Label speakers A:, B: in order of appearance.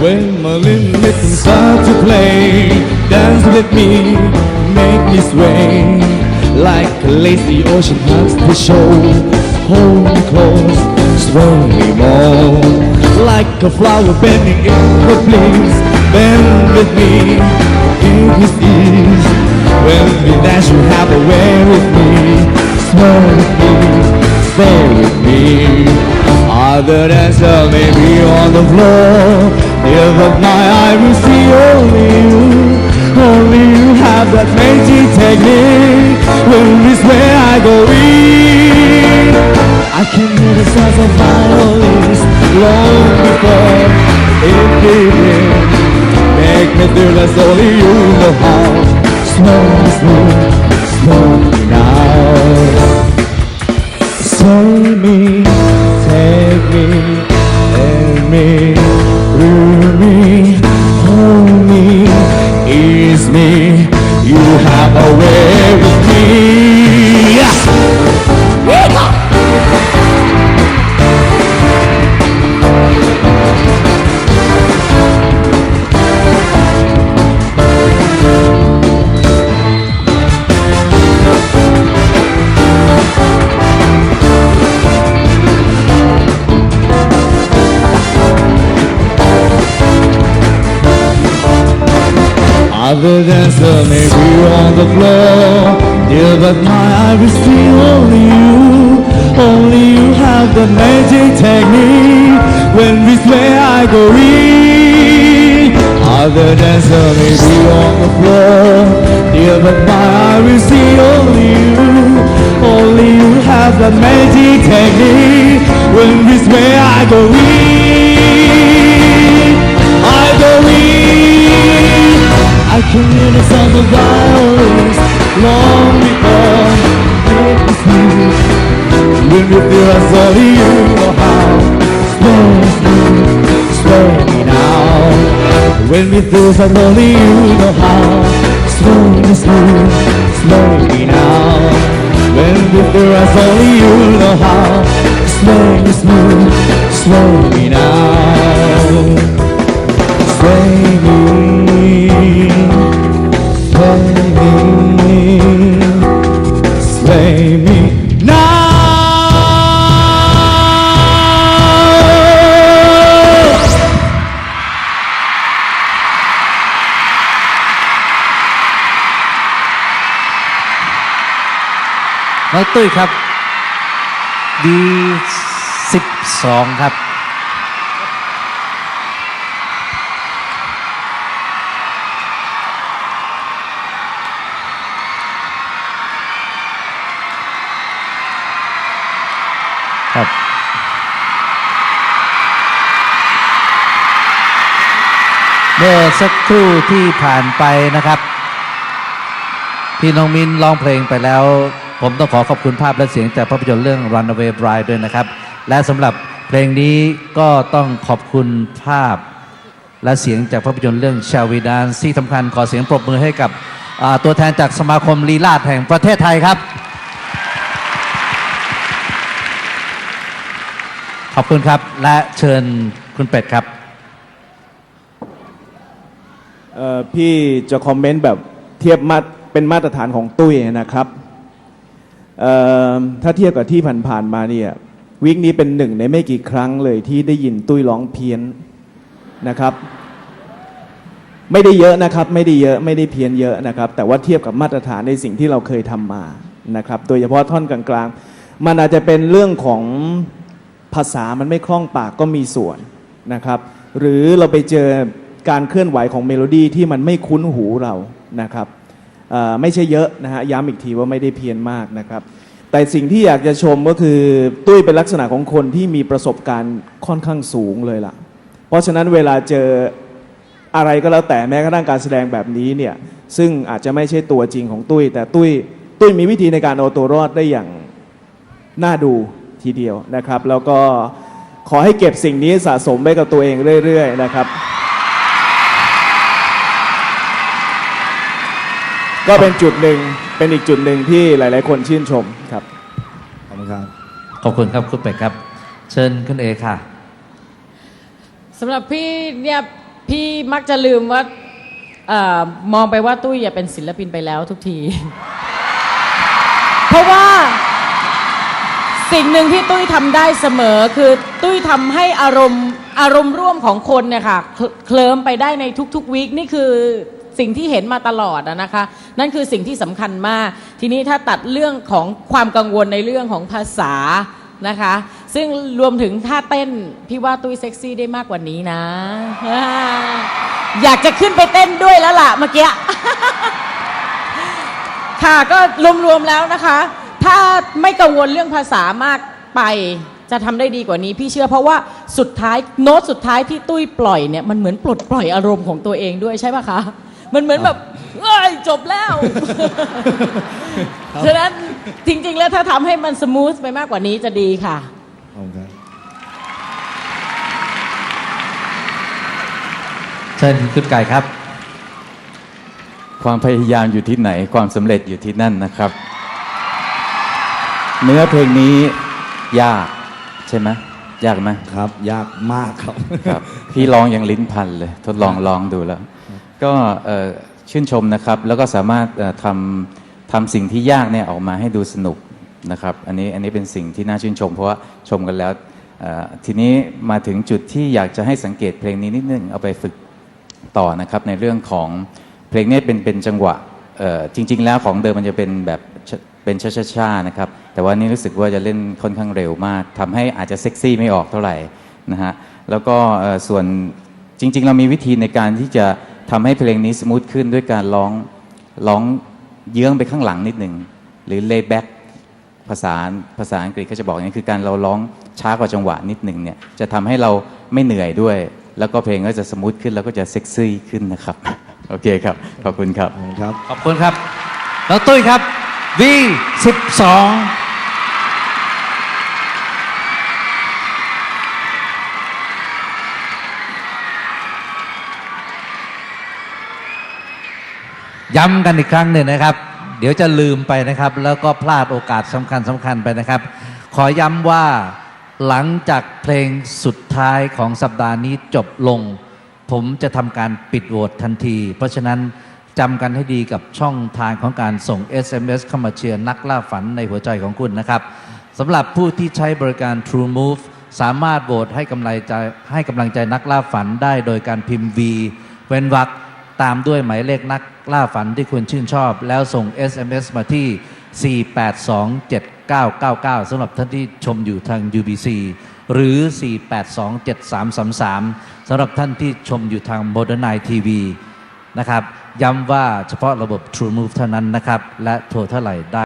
A: When my lips start to play, dance with me, make me sway. Like a lazy ocean hugs the shore. Hold me close, sway me more. Like a flower bending in the breeze, bend with me, it is ease. When we dance, you have a way with me, sway with me, stay with me. Other dancers may be on the floor. If of my will see only you, only you have that magic technique. When we swear I go in, I can hear the sounds of violins long before it begins. Make me feel as only you know how. Slow, slow, slow now. Say me, take me, let me, through me, hold me, ease me. You have a way with me. Other dancer may be on the floor. Dear, but my eye will see only you. Only you have the magic technique. When we sway I go in. Other dancer may be on the floor. Dear, but my eye will see only you. Only you have the magic technique. When we sway I go in wilderness of the wilds, long before it was. When you feel as only you, know how slow, slow now. When you feel as saw you, know how slow, slow, slow now. When you feel as saw you, know how slow, slow, slow now. Sway me now.
B: น้อยตุ้ยครับดีสิบสองครับ ครับ เมื่อสักครู่ที่ผ่านไปนะครับที่น้องมินร้องเพลงไปแล้ว ผมต้องขอขอบคุณภาพและเสียงจากภาพยนตร์เรื่อง Runaway Bride ด้วยนะครับ และสำหรับเพลงนี้ก็ต้องขอบคุณภาพและเสียงจากภาพยนตร์เรื่อง Shall We Dance ที่สำคัญขอเสียงปรบมือให้กับตัวแทนจากสมาคมลีลาดแห่งประเทศไทยครับ อบคุณครับ และเชิญคุณเป็ดครับ
C: เอ่อพี่จะคอมเมนต์แบบเทียบมาตรเป็นมาตรฐานของตุ้ยนะครับเอ่อถ้าเทียบกับที่ผ่านๆมาเนี่ยวิกนี้เป็นหนึ่งในไม่กี่ครั้งเลยที่ได้ยินตุ้ยร้องเพี้ยนนะครับ ไม่ได้เยอะนะครับ ไม่ได้เยอะไม่ได้เพี้ยนเยอะนะครับ แต่ว่าเทียบกับมาตรฐานในสิ่งที่เราเคยทำมานะครับ โดยเฉพาะท่อนกลางๆ มันอาจจะเป็นเรื่องของ ภาษามันไม่คล่องปากก็มีส่วนนะครับ หรือเราไปเจอการเคลื่อนไหวของเมโลดี้ที่มันไม่คุ้นหูเรานะครับไม่ใช่เยอะนะฮะย้ำอีกทีว่าไม่ได้เพี้ยนมากนะครับ แต่สิ่งที่อยากจะชมก็คือตุ้ยเป็นลักษณะของคนที่มีประสบการณ์ค่อนข้างสูงเลยล่ะ เพราะฉะนั้นเวลาเจออะไรก็แล้วแต่แม้กระทั่งการแสดงแบบนี้เนี่ยซึ่งอาจจะไม่ใช่ตัวจริงของตุ้ย แต่ตุ้ยตุ้ยมีวิธีในการเอาตัวรอดได้อย่างน่าดู ทีเดียวนะครับ แล้วก็ขอให้เก็บสิ่งนี้สะสมไว้กับตัวเองเรื่อย ๆ นะครับ ก็เป็นจุดหนึ่งเป็นอีกจุดหนึ่งที่หลาย ๆ คนชื่นชมครับ
A: ขอบคุณครับ
B: ขอบคุณครับคุณเป็ดครับ เชิญคุณเอค่ะ
D: สำหรับพี่เนี่ยพี่มักจะลืมว่าเออมองไปว่าตุ้ยอย่าเป็นศิลปินไปแล้วทุกที เพราะว่า สิ่งหนึ่งที่ตุ้ยทำได้เสมอคือตุ้ยทำให้อารมณ์อารมณ์ร่วมของคนเนี่ยค่ะเคเคลิ้มไปได้ในทุกๆวีคนี่คือสิ่งที่เห็นมาตลอดอะนะคะ นั่นคือสิ่งที่สำคัญมาก ทีนี้ถ้าตัดเรื่องของความกังวลในเรื่องของภาษานะคะ ซึ่งรวมถึงท่าเต้น พี่ว่าตุ้ยเซ็กซี่ได้มากกว่านี้นะ อยากจะขึ้นไปเต้นด้วยแล้วล่ะเมื่อกี้ ค่ะก็รวมๆแล้วนะคะ ถ้าไม่กังวลเรื่องภาษามากไปจะทำได้ดีกว่านี้พี่เชื่อเพราะว่าสุดท้ายโน้ตสุดท้ายที่ตุ้ยปล่อยเนี่ยมันเหมือนปลดปล่อยอารมณ์ของตัวเองด้วยใช่ปะคะ มันเหมือนแบบเอ้ยจบแล้วฉะนั้นจริง ๆ แล้วถ้าทำให้มันสมูทไปมากกว่านี้จะดีค่ะ
A: ขอบคุณครับ
B: เชิญคุณไก่ครับ
E: ความพยายามอยู่ที่ไหนความสำเร็จอยู่ที่นั่นนะครับ เนื้อเพลงนี้ยากใช่ไหมยากไหม
A: ครับ ยากมากครับ
E: ครับ พี่ร้องยังลิ้นพันเลย ทดลองร้องดูแล้ว ก็เอ่อชื่นชมนะครับ แล้วก็สามารถเอ่อทำทำสิ่งที่ยากเนี่ยออกมาให้ดูสนุกนะครับ อันนี้อันนี้เป็นสิ่งที่น่าชื่นชม เพราะว่าชมกันแล้วเอ่อทีนี้มาถึงจุดที่อยากจะให้สังเกตเพลงนี้นิดนึงเอาไปฝึกต่อนะครับในเรื่องของเพลงนี้เป็นเป็นจังหวะเอ่อจริง ๆ แล้วของเดิมมันจะเป็นแบบชเป็นช้าๆๆนะครับ แต่ว่านี่รู้สึกว่าจะเล่นค่อนข้างเร็วมากทำให้อาจจะเซ็กซี่ไม่ออกเท่าไหร่นะฮะแล้วก็เอ่อส่วนจริง ๆ เรามีวิธีในการที่จะทำให้เพลงนี้สมูทขึ้นด้วยการร้องร้องเยื้องไปข้างหลังนิดหนึ่งหรือ lay back ภาษาภาษาอังกฤษเขาจะบอกอย่างนี้คือการเราร้องช้ากว่าจังหวะนิดหนึ่งเนี่ยจะทำให้เราไม่เหนื่อยด้วย แล้วก็เพลงก็จะสมูทขึ้นแล้วก็จะเซ็กซี่ขึ้นนะครับ โอเคครับ ขอบคุณครับ
A: ขอบคุณครับ
B: ขอบคุณครับแล้วตุ้ยครับ V12 ย้ำกันอีกครั้งหนึ่งนะครับ เดี๋ยวจะลืมไปนะครับ แล้วก็พลาดโอกาสสำคัญสำคัญไปนะครับ ขอย้ำว่าหลังจากเพลงสุดท้ายของสัปดาห์นี้จบลง ผมจะทำการปิดโหวตทันที เพราะฉะนั้นจำกันให้ดีกับช่องทางของการส่ง SMS เข้ามาเชียร์นักล่าฝันในหัวใจของคุณนะครับสำหรับผู้ที่ใช้บริการ True Move สามารถโหวตให้กำลังใจให้กำลังใจนักล่าฝันได้โดยการพิมพ์ V เว้นวรรค ตามด้วยหมายเลขนักล่าฝันที่คุณชื่นชอบ แล้วส่ง SMS มาที่ 4827999สำหรับท่านที่ชมอยู่ทาง UBC หรือ 4827333สำหรับท่านที่ชมอยู่ทาง Modern Night TV นะครับ ย้ำว่าเฉพาะระบบ True Move เท่านั้นนะครับ และโทรเท่าไหร่ได้